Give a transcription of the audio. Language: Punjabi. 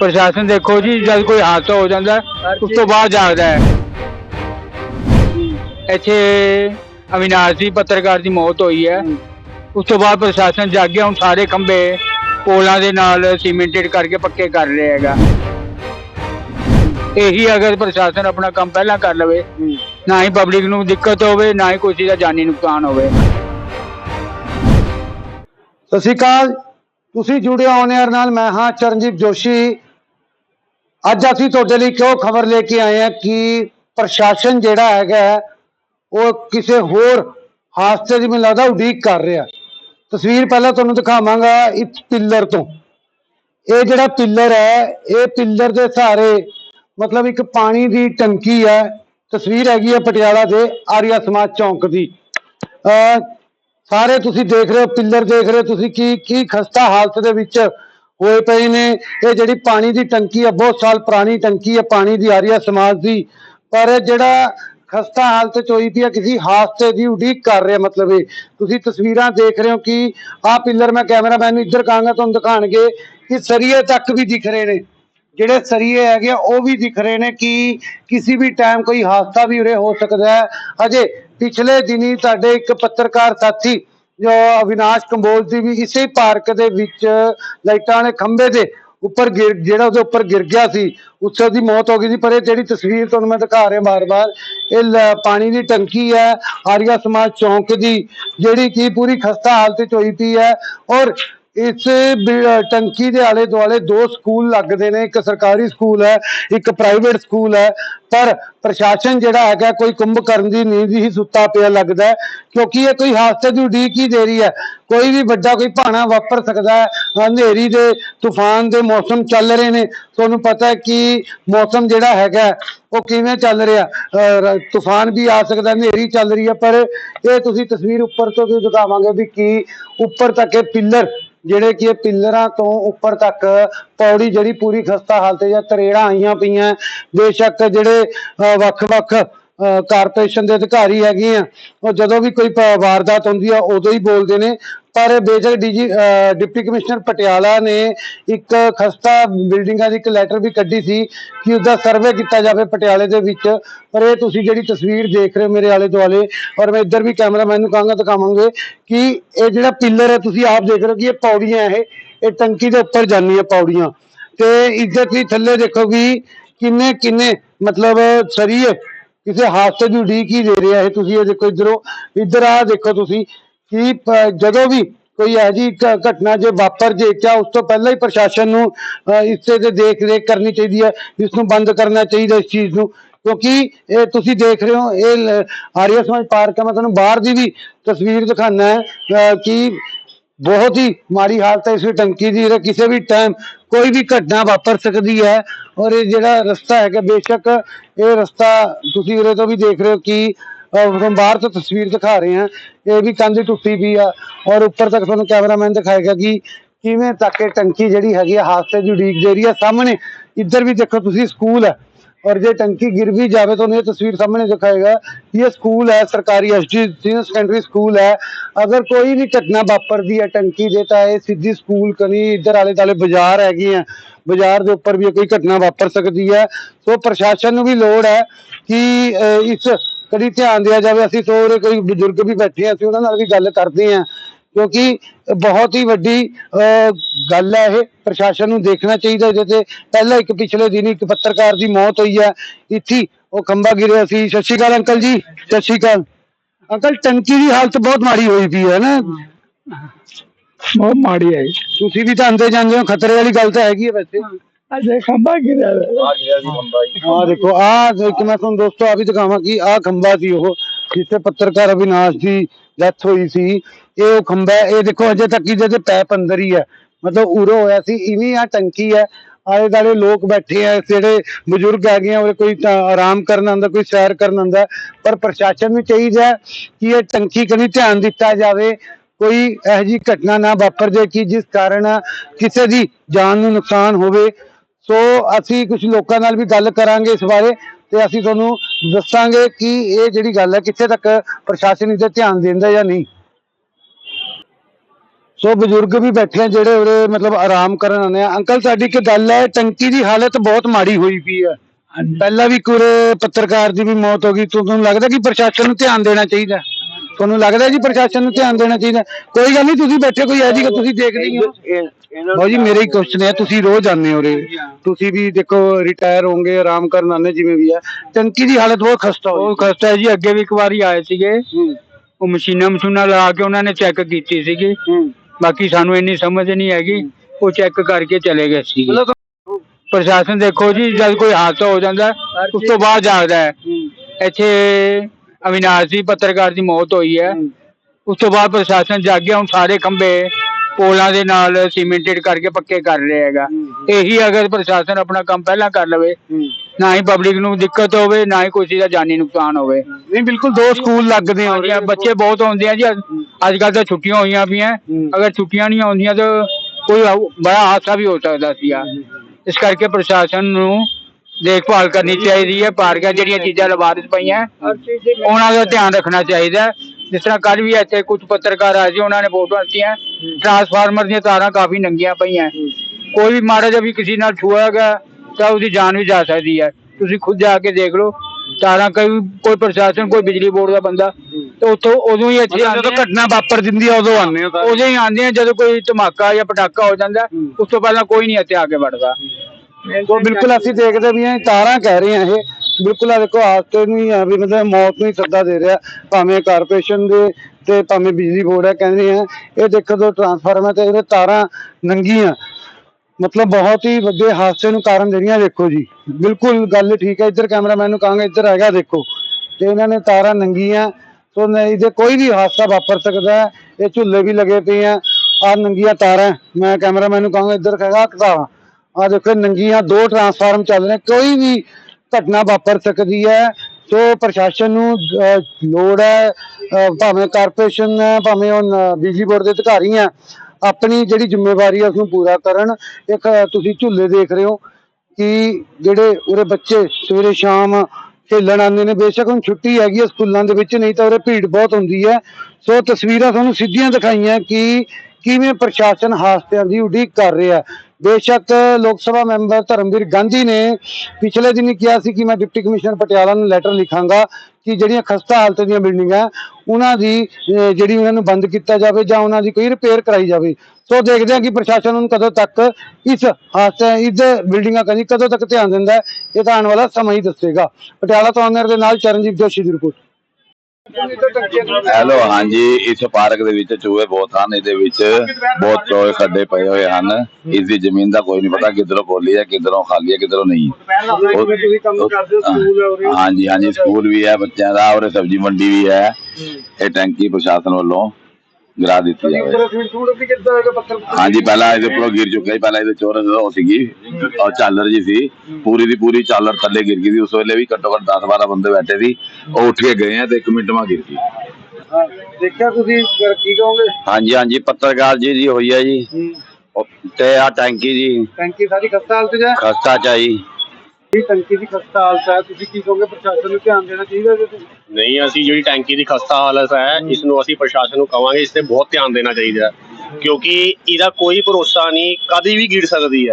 ਪ੍ਰਸ਼ਾਸਨ ਦੇਖੋ ਜੀ ਜਦ ਕੋਈ ਹਾਦਸਾ ਹੋ ਜਾਂਦਾ ਹੈ, ਉਸ ਤੋਂ ਬਾਅਦ ਜਾਗਦਾ ਹੈ। ਇੱਥੇ ਅਵਿਨਾਸ਼ ਦੀ ਪੱਤਰਕਾਰ ਦੀ ਮੌਤ ਹੋਈ ਹੈ। ਉਸ ਤੋਂ ਬਾਅਦ ਪ੍ਰਸ਼ਾਸਨ ਜਾਗਿਆ ਹੁਣ ਸਾਰੇ ਖੰਭੇ ਪੋਲਾਂ ਦੇ ਨਾਲ ਸੀਮੈਂਟਡ ਕਰਕੇ ਪੱਕੇ ਕਰ ਰਿਹਾ ਹੈਗਾ। ਇਹੀ ਅਗਰ ਪ੍ਰਸ਼ਾਸਨ ਆਪਣਾ ਕੰਮ ਪਹਿਲਾਂ ਕਰ ਲਵੇ ਨਾ ਹੀ ਪਬਲਿਕ ਨੂੰ ਦਿੱਕਤ ਹੋਵੇ ਨਾ ਹੀ ਕੋਈ ਦਾ ਜਾਨੀ ਨੁਕਸਾਨ ਹੋਵੇ। ਸਤਿ ਸ਼੍ਰੀ ਅਕਾਲ। ਤੁਸੀਂ ਜੁੜੇ ਹੋਣ ਨਾਲ ਮੈਂ ਹਾਂ ਚਰਨਜੀਤ ਜੋਸ਼ੀ। ਅੱਜ ਅਸੀਂ ਤੁਹਾਡੇ ਲਈ ਕਿਉਂ ਖਬਰ ਲੈ ਕੇ ਆਏ ਹਾਂ ਕਿ ਪ੍ਰਸ਼ਾਸਨ ਜਿਹੜਾ ਹੈਗਾ ਉਹ ਕਿਸੇ ਹੋਰ ਹਾਦਸੇ ਦੀ ਮੈਨੂੰ ਲੱਗਦਾ ਉਡੀਕ ਕਰ ਰਿਹਾ। ਤਸਵੀਰ ਪਹਿਲਾਂ ਤੁਹਾਨੂੰ ਦਿਖਾਵਾਂਗਾ ਇਸ ਪਿੱਲਰ ਤੋਂ। ਇਹ ਜਿਹੜਾ ਪਿੱਲਰ ਹੈ, ਇਹ ਪਿੱਲਰ ਦੇ ਸਹਾਰੇ ਮਤਲਬ ਇੱਕ ਪਾਣੀ ਦੀ ਟੰਕੀ ਹੈ। ਤਸਵੀਰ ਹੈਗੀ ਹੈ ਪਟਿਆਲਾ ਦੇ ਆਰੀਆ ਸਮਾਜ ਚੌਂਕ ਦੀ। ਅਹ ਸਾਰੇ ਤੁਸੀਂ ਦੇਖ ਰਹੇ ਹੋ, ਪਿੱਲਰ ਦੇਖ ਰਹੇ ਹੋ ਤੁਸੀਂ ਕੀ ਕੀ ਖਸਤਾ ਹਾਲਤ ਦੇ ਵਿੱਚ ਹੋਏ ਪਏ ਨੇ। ਇਹ ਜਿਹੜੀ ਪਾਣੀ ਦੀ ਟੰਕੀ ਹੈ ਬਹੁਤ ਸਾਲ ਪੁਰਾਣੀ ਟੰਕੀ ਹੈ ਪਾਣੀ ਦੀ ਆਰੀਆ ਸਮਾਜ ਦੀ। ਪਰ ਜਿਹੜਾ ਖਸਤਾ ਹਾਲਤ ਚ ਹੋਈ ਪਈ ਹੈ ਕਿਸੇ ਹਾਦਸੇ ਦੀ ਉਡੀਕ ਕਰ ਰਿਹਾ ਮਤਲਬ ਇਹ। ਤੁਸੀਂ ਤਸਵੀਰਾਂ ਦੇਖ ਰਹੇ ਹੋ ਕਿ ਆਹ ਪਿੱਲਰ ਮੈਂ ਕੈਮਰਾਮੈਨ ਨੂੰ ਇੱਧਰ ਕਹਾਂਗਾ ਤੁਹਾਨੂੰ ਦਿਖਾਣਗੇ ਕਿ ਸਰੀਏ ਤੱਕ ਵੀ ਦਿਖ ਰਹੇ ਨੇ। ਜਿਹੜੇ ਸਰੀਏ ਹੈਗੇ ਆ, ਉਹ ਵੀ ਦਿਖ ਰਹੇ ਨੇ ਕਿ ਕਿਸੇ ਵੀ ਟਾਈਮ ਕੋਈ ਹਾਦਸਾ ਵੀ ਉਰੇ ਹੋ ਸਕਦਾ ਹੈ। ਅਜੇ ਪਿਛਲੇ ਦਿਨੀ ਤੁਹਾਡੇ ਇੱਕ ਪੱਤਰਕਾਰ ਸਾਥੀ ਜੋ ਅਵਿਨਾਸ਼ ਕੰਬੋਜ ਦੀ ਵੀ ਇਸੇ ਪਾਰਕ ਦੇ ਵਿੱਚ ਲਾਈਟਾਂ ਵਾਲੇ ਖੰਭੇ ਦੇ ਉੱਪਰ ਗਿਰ, ਜਿਹੜਾ ਉਹਦੇ ਉੱਪਰ ਗਿਰ ਗਿਆ ਸੀ, ਉੱਥੇ ਉਹਦੀ ਮੌਤ ਹੋ ਗਈ ਸੀ, ਪਰ ਇਹ ਜਿਹੜੀ ਤਸਵੀਰ ਤੁਹਾਨੂੰ ਮੈਂ ਦਿਖਾ ਰਿਹਾ ਬਾਰ-ਬਾਰ ਇਹ ਲ- ਪਾਣੀ ਦੀ ਟੰਕੀ ਹੈ, ਆਰੀਆ ਸਮਾਜ ਚੌਂਕ ਦੀ, ਜਿਹੜੀ ਕਿ ਪੂਰੀ ਖਸਤਾ ਹਾਲਤ ਚ ਹੋਈ ਪਈ ਹੈ, ਔਰ ਇਸ ਟੰਕੀ ਦੇ ਆਲੇ ਦੁਆਲੇ ਦੋ ਸਕੂਲ ਲੱਗਦੇ ਨੇ, ਇੱਕ ਸਰਕਾਰੀ ਸਕੂਲ ਹੈ, ਇੱਕ ਪ੍ਰਾਈਵੇਟ ਸਕੂਲ ਹੈ, ਪਰ ਪ੍ਰਸ਼ਾਸਨ ਜਿਹੜਾ ਹੈਗਾ ਕੋਈ ਕੁੰਭ ਕਰਨ ਦੀ ਨੀਂਦ ਹੀ ਸੁੱਤਾ ਪਿਆ ਲੱਗਦਾ ਕਿਉਂਕਿ ਇਹ ਕੋਈ ਹਾਦਸੇ ਦੀ ਉਡੀਕ ਹੀ ਦੇ ਰਹੀ ਹੈ। ਕੋਈ ਵੀ ਵੱਡਾ ਕੋਈ ਭਾਣਾ ਵਾਪਰ ਸਕਦਾ ਹੈ, ਹਨੇਰੀ ਦੇ ਤੂਫਾਨ ਦੇ ਮੌਸਮ ਚੱਲ ਰਹੇ ਨੇ, ਤੁਹਾਨੂੰ ਪਤਾ ਹੈ ਕਿ ਮੌਸਮ ਜਿਹੜਾ ਹੈਗਾ ਉਹ ਕਿਵੇਂ ਚੱਲ ਰਿਹਾ ਅਹ ਤੂਫਾਨ ਵੀ ਆ ਸਕਦਾ, ਹਨੇਰੀ ਚੱਲ ਰਹੀ ਹੈ, ਪਰ ਇਹ ਤੁਸੀਂ ਤਸਵੀਰ ਉੱਪਰ ਤੋਂ ਵੀ ਦਿਖਾਵਾਂਗੇ ਵੀ ਕੀ ਉੱਪਰ ਤੱਕ ਇਹ ਪਿੱਲਰ ਜਿਹੜੇ ਕਿ ਪਿੱਲਰਾਂ ਤੋਂ ਉੱਪਰ ਤੱਕ ਪੌੜੀ ਜਿਹੜੀ ਪੂਰੀ ਖਸਤਾ ਹਾਲਤ ਜਾਂ ਤਰੇੜਾਂ ਆਈਆਂ ਪਈਆਂ, ਬੇਸ਼ੱਕ ਜਿਹੜੇ ਵੱਖ-ਵੱਖ ਕਾਰਪੋਰੇਸ਼ਨ ਦੇ ਅਧਿਕਾਰੀ ਹੈਗੇ ਆ, ਉਹ ਜਦੋਂ ਵੀ ਕੋਈ ਵਾਰਦਾਤ ਹੁੰਦੀ ਆ, ਉਦੋਂ ਹੀ ਬੋਲਦੇ ਨੇ। ਪਰ ਬੇਸ਼ੱਕ ਡੀਜੀ ਡਿਪਟੀ ਕਮਿਸ਼ਨਰ ਪਟਿਆਲਾ ਨੇ ਇੱਕ ਖਸਤਾ ਬਿਲਡਿੰਗਾਂ ਦੀ ਇੱਕ ਲੈਟਰ ਵੀ ਕੱਢੀ ਸੀ ਕਿ ਉਹਦਾ ਸਰਵੇ ਕੀਤਾ ਜਾਵੇ ਪਟਿਆਲੇ ਦੇ ਵਿੱਚ। ਪਰ ਇਹ ਤੁਸੀਂ ਜਿਹੜੀ ਤਸਵੀਰ ਦੇਖ ਰਹੇ ਹੋ ਮੇਰੇ ਆਲੇ ਦੁਆਲੇ, ਔਰ ਮੈਂ ਇੱਧਰ ਵੀ ਕੈਮਰਾਮੈਨ ਨੂੰ ਕਹਾਂਗਾ, ਦਿਖਾਵਾਂਗੇ ਕਿ ਇਹ ਜਿਹੜਾ ਪਿੱਲਰ ਹੈ, ਤੁਸੀਂ ਆਪ ਦੇਖ ਰਹੇ ਹੋ ਕਿ ਇਹ ਪੌੜੀਆਂ ਇਹ ਇਹ ਟੰਕੀ ਦੇ ਉੱਪਰ ਜਾਂਦੀਆਂ ਪੌੜੀਆਂ। ਤੇ ਇੱਧਰ ਤੁਸੀਂ ਥੱਲੇ ਦੇਖੋ ਵੀ ਕਿੰਨੇ ਕਿੰਨੇ ਮਤਲਬ ਸਰੀਏ, ਕਿਸੇ ਹਾਦਸੇ ਦੀ ਉਡੀਕ ਹੀ ਦੇ ਰਿਹਾ ਇਹ ਤੁਸੀਂ ਇਹ ਦੇਖੋ ਇਧਰੋਂ, ਇੱਧਰ ਆ ਦੇਖੋ ਤੁਸੀਂ ਕਿ ਜਦੋਂ ਵੀ ਕੋਈ ਇਹੋ ਜਿਹੀ ਘਟਨਾ ਜੇ ਵਾਪਰ ਜੇ ਕਿਆ ਉਸ ਤੋਂ ਪਹਿਲਾਂ ਹੀ ਪ੍ਰਸ਼ਾਸਨ ਨੂੰ ਇਸ ਤੇ ਦੇਖ ਰੇਖ ਕਰਨੀ ਚਾਹੀਦੀ ਹੈ ਇਸ ਨੂੰ ਬੰਦ ਕਰਨਾ ਚਾਹੀਦਾ ਇਸ ਚੀਜ਼ ਨੂੰ? ਕਿਉਂਕਿ ਇਹ ਤੁਸੀਂ ਦੇਖ ਰਹੇ ਹੋ ਇਹ ਆਰੀਆ ਸਮਾਜ ਪਾਰਕ ਹੈ ਮੈਂ ਤੁਹਾਨੂੰ ਬਾਹਰ ਦੀ ਵੀ ਤਸਵੀਰ ਦਿਖਾਣਾ ਹੈ ਅਹ, ਕਿ ਬਹੁਤ ਹੀ ਮਾੜੀ ਹਾਲਤ ਹੈ ਇਸ ਟੰਕੀ ਦੀ ਕਿਸੇ ਵੀ ਟਾਈਮ ਕੋਈ ਵੀ ਘਟਨਾ ਵਾਪਰ ਸਕਦੀ ਹੈ ਔਰ ਇਹ ਜਿਹੜਾ ਰਸਤਾ ਹੈਗਾ ਬੇਸ਼ੱਕ ਇਹ ਰਸਤਾ ਤੁਸੀਂ ਉਰੇ ਤੋਂ ਵੀ ਦੇਖ ਰਹੇ ਹੋ ਕਿ ਔਰ ਬਾਹਰ ਤੋਂ ਤਸਵੀਰ ਦਿਖਾ ਰਹੇ ਹਾਂ। ਇਹ ਵੀ ਕੰਧ ਟੁੱਟੀ ਪਈ ਆ ਔਰ ਉੱਪਰ ਤੱਕ ਤੁਹਾਨੂੰ ਕੈਮਰਾਮੈਨ ਦਿਖਾਏਗਾ ਕਿ ਕਿਵੇਂ ਤੱਕ ਇਹ ਟੰਕੀ ਜਿਹੜੀ ਹੈਗੀ ਆ, ਹਾਦਸੇ ਦੀ ਉਡੀਕ ਦੇ ਰਹੀ ਹੈ ਸਾਹਮਣੇ ਇੱਧਰ ਵੀ ਦੇਖੋ, ਤੁਸੀਂ ਸਕੂਲ ਹੈ ਔਰ ਜੇ ਟੰਕੀ ਗਿਰ ਵੀ ਜਾਵੇ ਤੁਹਾਨੂੰ ਇਹ ਤਸਵੀਰ ਸਾਹਮਣੇ ਦਿਖਾਏਗਾ ਕਿ ਇਹ ਸਕੂਲ ਹੈ, ਸਰਕਾਰੀ ਐਸਟੀ ਸੀਨੀਅਰ ਸੈਕੰਡਰੀ ਸਕੂਲ ਹੈ। ਅਗਰ ਕੋਈ ਵੀ ਘਟਨਾ ਵਾਪਰਦੀ ਹੈ ਟੰਕੀ ਦੇ ਤਾਂ ਇਹ ਸਿੱਧੀ ਸਕੂਲ ਕਨੀ ਇੱਧਰ ਆਲੇ ਦੁਆਲੇ ਬਾਜ਼ਾਰ ਹੈਗੇ ਆ ਬਾਜ਼ਾਰ ਦੇ ਉੱਪਰ ਵੀ ਕੋਈ ਘਟਨਾ ਵਾਪਰ ਸਕਦੀ ਹੈ। ਸੋ ਪ੍ਰਸ਼ਾਸਨ ਨੂੰ ਵੀ ਲੋੜ ਹੈ ਕਿ ਇਸ ਕਦੀ ਧਿਆਨ ਦਿਆ ਜਾਵੇ। ਅਸੀਂ ਸੋ ਕੋਈ ਬਜ਼ੁਰਗ ਵੀ ਬੈਠੇ ਆ ਅਸੀਂ ਉਹਨਾਂ ਨਾਲ ਵੀ ਗੱਲ ਕਰਦੇ ਆ ਕਿਉਂਕਿ ਬਹੁਤ ਹੀ ਵੱਡੀ ਗੱਲ ਹੈ ਇਹ। ਪ੍ਰਸ਼ਾਸਨ ਨੂੰ ਦੇਖਣਾ ਚਾਹੀਦਾ ਇਹਦੇ ਤੇ। ਪਹਿਲਾਂ ਇੱਕ ਪਿਛਲੇ ਦਿਨ ਇੱਕ ਪੱਤਰਕਾਰ ਦੀ ਮੌਤ ਹੋਈ ਹੈ। ਇੱਥੇ ਉਹ ਖੰਭਾ ਗਿਰਿਆ ਸੀ। ਸਤਿ ਸ਼੍ਰੀ ਅਕਾਲ ਅੰਕਲ ਜੀ। ਸਤਿ ਸ਼੍ਰੀ ਅਕਾਲ। ਅੰਕਲ ਟੰਕੀ ਦੀ ਹਾਲਤ ਬਹੁਤ ਮਾੜੀ ਹੋਈ ਪਈ ਹੈ ਨਾ? ਬਹੁਤ ਮਾੜੀ ਹੈ ਤੁਸੀਂ ਵੀ ਤਾਂ ਆਂਦੇ ਜਾਂਦੇ ਹੋ। ਖਤਰੇ ਵਾਲੀ ਗੱਲ ਤਾਂ ਹੈਗੀ ਹੈ ਵੈਸੇ। ਅਜੇ ਖੰਭਾ ਗਿਰਿਆ ਆਹ ਦੇਖੋ ਆਹ ਇੱਕ ਮੈਂ ਤੁਹਾਨੂੰ ਦੋਸਤੋ ਆ ਵੀ ਦਿਖਾਵਾਂ ਕਿ ਆਹ ਖੰਭਾ ਸੀ ਉਹ। ਜਿੱਥੇ ਪੱਤਰਕਾਰ ਅਵਿਨਾਸ਼ ਦੀ ਡੈਥ ਹੋਈ ਸੀ, ਇਹ ਉਹ ਖੰਭਾ ਹੈ। ਇਹ ਦੇਖੋ ਅਜੇ ਤੱਕ ਇਹਦੇ ਤੇ ਪੈਪ ਅੰਦਰ ਹੀ ਹੈ ਮਤਲਬ ਉਰੋ ਹੋਇਆ ਸੀ, ਇਵੇਂ ਆ ਟੰਕੀ ਹੈ ਆਲੇ ਦਾਲੇ ਲੋਕ ਬੈਠੇ ਆ ਜਿਹੜੇ ਬਜ਼ੁਰਗ ਹੈਗੇ ਆ, ਉਹ ਕੋਈ ਤਾਂ ਆਰਾਮ ਕਰਨ ਆਉਂਦਾ, ਕੋਈ ਸੈਰ ਕਰਨ ਆਉਂਦਾ, ਪਰ ਪ੍ਰਸ਼ਾਸਨ ਨੂੰ ਚਾਹੀਦਾ ਹੈ ਕਿ ਇਹ ਟੰਕੀ ਕਨੀ ਧਿਆਨ ਦਿੱਤਾ ਜਾਵੇ, ਕੋਈ ਇਹੋ ਜਿਹੀ ਘਟਨਾ ਨਾ ਵਾਪਰ ਜਾਏ ਕਿ ਜਿਸ ਕਾਰਨ ਕਿਸੇ ਦੀ ਜਾਨ ਨੂੰ ਨੁਕਸਾਨ ਹੋਵੇ ਸੋ ਅਸੀਂ ਕੁਝ ਲੋਕਾਂ ਨਾਲ ਵੀ ਗੱਲ ਕਰਾਂਗੇ ਇਸ ਬਾਰੇ ਤੇ ਅਸੀਂ ਤੁਹਾਨੂੰ ਦੱਸਾਂਗੇ ਕਿ ਇਹ ਜਿਹੜੀ ਗੱਲ ਹੈ ਕਿੱਥੇ ਤੱਕ ਪ੍ਰਸ਼ਾਸਨ ਇਹਦੇ ਧਿਆਨ ਦਿੰਦਾ ਜਾਂ ਨਹੀਂ। ਸੋ ਬਜ਼ੁਰਗ ਵੀ ਬੈਠੇ ਆ ਜਿਹੜੇ ਉਰੇ ਮਤਲਬ ਆਰਾਮ ਕਰਨ ਆਉਂਦੇ ਆ। ਅੰਕਲ ਸਾਡੀ ਇੱਕ ਗੱਲ ਹੈ ਟੰਕੀ ਦੀ ਹਾਲਤ ਬਹੁਤ ਮਾੜੀ ਹੋਈ ਪਈ ਹੈ। ਪਹਿਲਾਂ ਵੀ ਕੁਰੇ ਪੱਤਰਕਾਰ ਦੀ ਵੀ ਮੌਤ ਹੋ ਗਈ। ਤੁਹਾਨੂੰ ਲੱਗਦਾ ਕਿ ਪ੍ਰਸ਼ਾਸਨ ਨੂੰ ਧਿਆਨ ਦੇਣਾ ਚਾਹੀਦਾ? ਤੁਹਾਨੂੰ ਲੱਗਦਾ ਜੀ ਪ੍ਰਸ਼ਾਸਨ ਨੂੰ ਧਿਆਨ ਦੇਣਾ ਚਾਹੀਦਾ? ਕੋਈ ਗੱਲ ਨਹੀਂ ਤੁਸੀਂ ਬੈਠੇ ਕੋਈ ਐਜੀ ਕਿ ਤੁਸੀਂ ਦੇਖਦੇ ਹੀ ਹੋ। ਬਾਊ ਜੀ ਮੇਰਾ ਹੀ ਕੁਐਸਚਨ ਹੈ ਤੁਸੀਂ ਰੋਜ਼ ਆਉਂਦੇ ਹੋ ਉਰੇ। ਤੁਸੀਂ ਵੀ ਦੇਖੋ ਰਿਟਾਇਰ ਹੋਵੋਗੇ ਆਰਾਮ ਕਰਨ ਆਉਂਦੇ ਜਿਵੇਂ ਵੀ ਹੈ। ਟੰਕੀ ਦੀ ਹਾਲਤ ਬਹੁਤ ਖਸਤਾ ਹੋਈ। ਉਹ ਖਸਤਾ ਹੈ ਜੀ ਅੱਗੇ ਵੀ ਇੱਕ ਵਾਰੀ ਆਏ ਸੀਗੇ। ਉਹ ਮਸ਼ੀਨਾਂ ਮਸ਼ੂਨਾਂ ਲਾ ਕੇ ਉਹਨਾਂ ਨੇ ਚੈੱਕ ਕੀਤੀ ਸੀਗੀ। ਬਾਕੀ ਸਾਨੂੰ ਇੰਨੀ ਸਮਝ ਨਹੀਂ ਹੈਗੀ। ਉਹ ਚੈੱਕ ਕਰਕੇ ਚਲੇ ਗਏ ਸੀਗੇ ਮਤਲਬ ਪ੍ਰਸ਼ਾਸਨ ਦੇਖੋ ਜੀ ਜਦ ਕੋਈ ਹਾਦਸਾ ਹੋ ਜਾਂਦਾ ਉਸ ਤੋਂ ਬਾਅਦ ਜਾਗਦਾ ਹੈ। ਇੱਥੇ ਅਵਿਨਾਸ਼ ਜੀ ਪੱਤਰਕਾਰ ਦੀ ਮੌਤ ਹੋਈ ਹੈ। ਉਸ ਤੋਂ ਬਾਅਦ ਪ੍ਰਸ਼ਾਸਨ ਜਾਗਿਆ ਹੁਣ ਸਾਰੇ ਖੰਭੇ ਪੋਲਾਂ ਦੇ ਨਾਲ ਸੀਮੈਂਟਡ ਕਰਕੇ ਪੱਕੇ ਕਰ ਰਿਹਾ ਹੈਗਾ। ਇਹੀ ਅਗਰ ਪ੍ਰਸ਼ਾਸਨ ਆਪਣਾ ਕੰਮ ਪਹਿਲਾਂ ਕਰ ਲਵੇ ਨਾ ਹੀ ਪਬਲਿਕ ਨੂੰ ਦਿੱਕਤ ਹੋਵੇ ਨਾ ਹੀ ਕਿਸੇ ਦਾ ਜਾਨੀ ਨੁਕਸਾਨ ਹੋਵੇ। ਨਹੀਂ ਬਿਲਕੁਲ ਦੋ ਸਕੂਲ ਲੱਗਦੇ ਆ ਆਉਂਦੀਆਂ ਬੱਚੇ ਬਹੁਤ ਆਉਂਦੇ ਆ ਜੀ। ਅੱਜ ਕੱਲ ਤਾਂ ਛੁੱਟੀਆਂ ਹੋਈਆਂ ਪਈਆਂ ਅਗਰ ਛੁੱਟੀਆਂ ਨਹੀਂ ਆਉਂਦੀਆਂ ਤਾਂ ਕੋਈ ਬੜਾ ਹਾਦਸਾ ਵੀ ਹੋ ਸਕਦਾ ਸੀਗਾ। ਇਸ ਕਰਕੇ ਪ੍ਰਸ਼ਾਸਨ ਨੂੰ ਦੇਖਭਾਲ ਕਰਨੀ ਚਾਹੀਦੀ ਹੈ ਪਾਰਕਾਂ ਜਿਹੜੀਆਂ ਚੀਜ਼ਾਂ ਲਵਾਰਿਸ ਪਈਆਂ। ਉਹਨਾਂ ਦਾ ਧਿਆਨ ਰੱਖਣਾ ਚਾਹੀਦਾ ਹੈ। ਜਿਸ ਤਰ੍ਹਾਂ ਕੱਲ ਵੀ ਇੱਥੇ ਕੁਝ ਪੱਤਰਕਾਰ ਆਏ ਸੀ ਉਹਨਾਂ ਨੇ ਫੋਟੋਆਂ ਦਿੱਤੀਆਂ। ਟਰਾਂਸਫਾਰਮਰ ਦੀਆਂ ਤਾਰਾਂ ਕਾਫੀ ਨੰਗੀਆਂ ਪਈਆਂ। ਕੋਈ ਵੀ ਮਾੜਾ ਜਿਹਾ ਵੀ ਕਿਸੇ ਨਾਲ ਛੂਆਗਾ ਤਾਂ ਉਹਦੀ ਜਾਨ ਵੀ ਜਾ ਸਕਦੀ ਹੈ। ਤੁਸੀਂ ਖੁਦ ਜਾ ਕੇ ਦੇਖ ਲਓ ਤਾਰਾਂ ਕਈ ਕੋਈ ਪ੍ਰਸ਼ਾਸਨ ਕੋਈ ਬਿਜਲੀ ਬੋਰਡ ਦਾ ਬੰਦਾ ਤੇ ਉੱਥੋਂ ਉਦੋਂ ਹੀ ਇੱਥੇ ਜਦੋਂ ਆਉਂਦੇ ਆ। ਘਟਨਾ ਵਾਪਰ ਦਿੰਦੀ ਆ ਉਦੋਂ ਆਉਂਦੇ ਆ ਉਦੋਂ ਹੀ ਆਉਂਦੇ ਆ ਜਦੋਂ ਕੋਈ ਧਮਾਕਾ ਜਾਂ ਪਟਾਕਾ ਹੋ ਜਾਂਦਾ ਉਸ ਤੋਂ ਪਹਿਲਾਂ ਕੋਈ ਨਹੀਂ ਇੱਥੇ ਆ ਕੇ ਵੜਦਾ। ਸੋ ਬਿਲਕੁਲ ਅਸੀਂ ਦੇਖਦੇ ਵੀ ਹਾਂ ਤਾਰਾਂ ਕਹਿ ਰਹੇ ਆ ਇਹ। ਬਿਲਕੁਲ ਆ ਦੇਖੋ ਹਾਦਸੇ ਨੂੰ ਹੀ ਆ ਵੀ ਮਤਲਬ ਮੌਤ ਨੂੰ ਹੀ ਸੱਦਾ ਦੇ ਰਿਹਾ। ਭਾਵੇਂ ਕਾਰਪੋਰੇਸ਼ਨ ਦੇ ਤੇ ਭਾਵੇਂ ਬਿਜਲੀ ਬੋਰਡ ਹੈ ਕਹਿੰਦੇ ਆ ਇਹ ਦੇਖੋ ਦੋ ਟਰਾਂਸਫਾਰਮਰ ਤੇ ਇਹਦੇ ਤਾਰਾਂ ਨੰਗੀਆਂ। ਮਤਲਬ ਬਹੁਤ ਹੀ ਵੱਡੇ ਹਾਦਸੇ ਨੂੰ ਕਾਰਨ ਦੇ ਰਹੀਆਂ ਦੇਖੋ ਜੀ। ਬਿਲਕੁਲ ਗੱਲ ਠੀਕ ਹੈ ਇੱਧਰ ਕੈਮਰਾਮੈਨ ਨੂੰ ਕਹਾਂਗੇ ਇੱਧਰ ਹੈਗਾ ਦੇਖੋ। ਤੇ ਇਹਨਾਂ ਨੇ ਤਾਰਾਂ ਨੰਗੀਆਂ ਸੋ ਨਹੀਂ ਇਹਦੇ ਕੋਈ ਵੀ ਹਾਦਸਾ ਵਾਪਰ ਸਕਦਾ ਹੈ ਇਹ ਝੁੱਲੇ ਵੀ ਲੱਗੇ ਪਏ ਆ ਆ ਨੰਗੀਆਂ ਤਾਰਾਂ ਮੈਂ ਕੈਮਰਾਮੈਨ ਨੂੰ ਕਹਾਂਗਾ ਇੱਧਰ ਹੈਗਾ ਤਾਰਾਂ। ਆ ਦੇਖੋ ਨੰਗੀਆਂ ਦੋ ਟਰਾਂਸਫਾਰਮ ਚੱਲ ਰਹੇ ਕੋਈ ਵੀ ਘਟਨਾ ਵਾਪਰ ਸਕਦੀ ਹੈ। ਸੋ ਪ੍ਰਸ਼ਾਸਨ ਨੂੰ ਲੋੜ ਹੈ ਭਾਵੇਂ ਕਾਰਪੋਰੇਸ਼ਨ ਹੈ, ਭਾਵੇਂ ਉਹ ਬਿਜਲੀ ਬੋਰਡ ਦੇ ਅਧਿਕਾਰੀ ਆ ਆਪਣੀ ਜਿਹੜੀ ਜ਼ਿੰਮੇਵਾਰੀ ਹੈ ਉਸ ਨੂੰ ਪੂਰਾ ਕਰਨ। ਇੱਕ, ਤੁਸੀਂ ਝੁੱਲੇ ਦੇਖ ਰਹੇ ਹੋ ਕਿ ਜਿਹੜੇ ਉਰੇ ਬੱਚੇ ਸਵੇਰੇ ਸ਼ਾਮ ਖੇਲਣ ਆਉਂਦੇ ਨੇ, ਬੇਸ਼ੱਕ ਹੁਣ ਛੁੱਟੀ ਹੈਗੀ ਹੈ ਸਕੂਲਾਂ ਦੇ ਵਿੱਚ, ਨਹੀਂ ਤਾਂ ਉਰੇ ਭੀੜ ਬਹੁਤ ਹੁੰਦੀ ਹੈ। ਸੋ ਤਸਵੀਰਾਂ ਤੁਹਾਨੂੰ ਸਿੱਧੀਆਂ ਦਿਖਾਈਆਂ ਕਿ ਕਿਵੇਂ ਪ੍ਰਸ਼ਾਸਨ ਹਾਦਸਿਆਂ ਦੀ ਉਡੀਕ ਕਰ ਰਿਹਾ ਬੇਸ਼ੱਕ ਲੋਕ ਸਭਾ ਮੈਂਬਰ ਧਰਮਵੀਰ ਗਾਂਧੀ ਨੇ ਪਿਛਲੇ ਦਿਨ ਹੀ ਕਿਹਾ ਸੀ ਕਿ ਮੈਂ ਡਿਪਟੀ ਕਮਿਸ਼ਨਰ ਪਟਿਆਲਾ ਨੂੰ ਲੈਟਰ ਲਿਖਾਂਗਾ ਕਿ ਜਿਹੜੀਆਂ ਖਸਤਾ ਹਾਲਤ ਦੀਆਂ ਬਿਲਡਿੰਗਾਂ ਉਹਨਾਂ ਦੀ ਜਿਹੜੀ ਉਹਨਾਂ ਨੂੰ ਬੰਦ ਕੀਤਾ ਜਾਵੇ ਜਾਂ ਉਹਨਾਂ ਦੀ ਕੋਈ ਰਿਪੇਅਰ ਕਰਾਈ ਜਾਵੇ। ਸੋ ਦੇਖਦੇ ਹਾਂ ਕਿ ਪ੍ਰਸ਼ਾਸਨ ਨੂੰ ਕਦੋਂ ਤੱਕ ਇਸ ਹਾਦਸੇ ਇਸ ਬਿਲਡਿੰਗਾਂ ਕਦੀ ਕਦੋਂ ਤੱਕ ਧਿਆਨ ਦਿੰਦਾ ਇਹ ਤਾਂ ਆਉਣ ਵਾਲਾ ਸਮਾਂ ਹੀ ਦੱਸੇਗਾ। ਪਟਿਆਲਾ ਤੋਂ ਆਨਰ ਦੇ ਨਾਲ ਚਰਨਜੀਤ ਜੋਸ਼ੀ ਦੀ ਰਿਪੋਰਟ। ਹੈਲੋ ਹਾਂਜੀ ਇਸ ਪਾਰਕ ਦੇ ਵਿੱਚ ਚੂਹੇ ਬਹੁਤ ਹਨ ਇਹਦੇ ਵਿੱਚ ਬਹੁਤ ਟੋਏ ਖੱਡੇ ਪਏ ਹੋਏ ਹਨ। ਇਸ ਦੀ ਜ਼ਮੀਨ ਦਾ ਕੋਈ ਨਹੀਂ ਪਤਾ ਕਿੱਧਰੋਂ ਖੋਲੀ ਹੈ ਕਿੱਧਰੋਂ ਖਾਲੀ ਹੈ ਕਿੱਧਰੋਂ ਨਹੀਂ। ਹਾਂਜੀ ਹਾਂਜੀ ਸਕੂਲ ਵੀ ਹੈ ਬੱਚਿਆਂ ਦਾ ਔਰ ਸਬਜ਼ੀ ਮੰਡੀ ਵੀ ਹੈ। ਇਹ ਟੈਂਕੀ ਪ੍ਰਸ਼ਾਸਨ ਵੱਲੋਂ ਗਿਰਾ ਦਿੱਤੀ ਜਾਵੇ ਹਾਂਜੀ ਪਹਿਲਾਂ ਇਹਦੇ ਉੱਪਰੋਂ ਗਿਰ ਚੁੱਕਾ ਸੀ ਪਹਿਲਾਂ ਇਹਦੇ ਚੋਰਸ ਉਹ ਸੀਗੀ ਔਰ ਝਾਲਰ ਜੀ ਸੀ ਪੂਰੀ ਦੀ ਪੂਰੀ ਝਾਲਰ ਥੱਲੇ ਗਿਰ ਗਈ ਸੀ ਉਸ ਵੇਲੇ ਵੀ ਘੱਟੋ ਘੱਟ 10 12 ਬੰਦੇ ਬੈਠੇ ਸੀ ਉਹ ਉੱਠ ਕੇ ਗਏ ਆ ਤੇ 1 ਮਿੰਟ ਮਾ ਗਿਰ ਗਈ ਦੇਖਿਆ ਤੁਸੀਂ ਕੀ ਕਹੋਗੇ? ਹਾਂਜੀ ਹਾਂਜੀ ਪੱਤਰਕਾਰ ਜੀ ਜੀ ਹੋਈ ਹੈ। ਜੀ ਤੇ ਆ ਟੈਂਕੀ ਜੀ। ਟੈਂਕੀ ਸਾਰੀ ਖਸਤਾ ਹਾਲਤ 'ਚ ਹੈ? ਖਸਤਾ ਚਾਈ ਇਹ ਟੈਂਕੀ ਦੀ ਖਸਤਾ ਹਾਲਤ ਹੈ ਤੁਸੀਂ ਕੀ ਕਹੋਗੇ? ਪ੍ਰਸ਼ਾਸਨ ਨੂੰ ਧਿਆਨ ਦੇਣਾ ਚਾਹੀਦਾ ਇਹਦੇ ਤੇ? ਨਹੀਂ, ਅਸੀਂ ਜਿਹੜੀ ਟੈਂਕੀ ਦੀ ਖਸਤਾ ਹਾਲਤ ਹੈ ਇਸ ਨੂੰ ਅਸੀਂ ਪ੍ਰਸ਼ਾਸਨ ਨੂੰ ਕਵਾਂਗੇ, ਇਸ ਤੇ ਬਹੁਤ ਧਿਆਨ ਦੇਣਾ ਚਾਹੀਦਾ ਹੈ। ਕਿਉਂਕਿ ਇਹਦਾ ਕੋਈ ਭਰੋਸਾ ਨਹੀਂ, ਕਦੀ ਵੀ ਗਿਰ ਸਕਦੀ ਹੈ।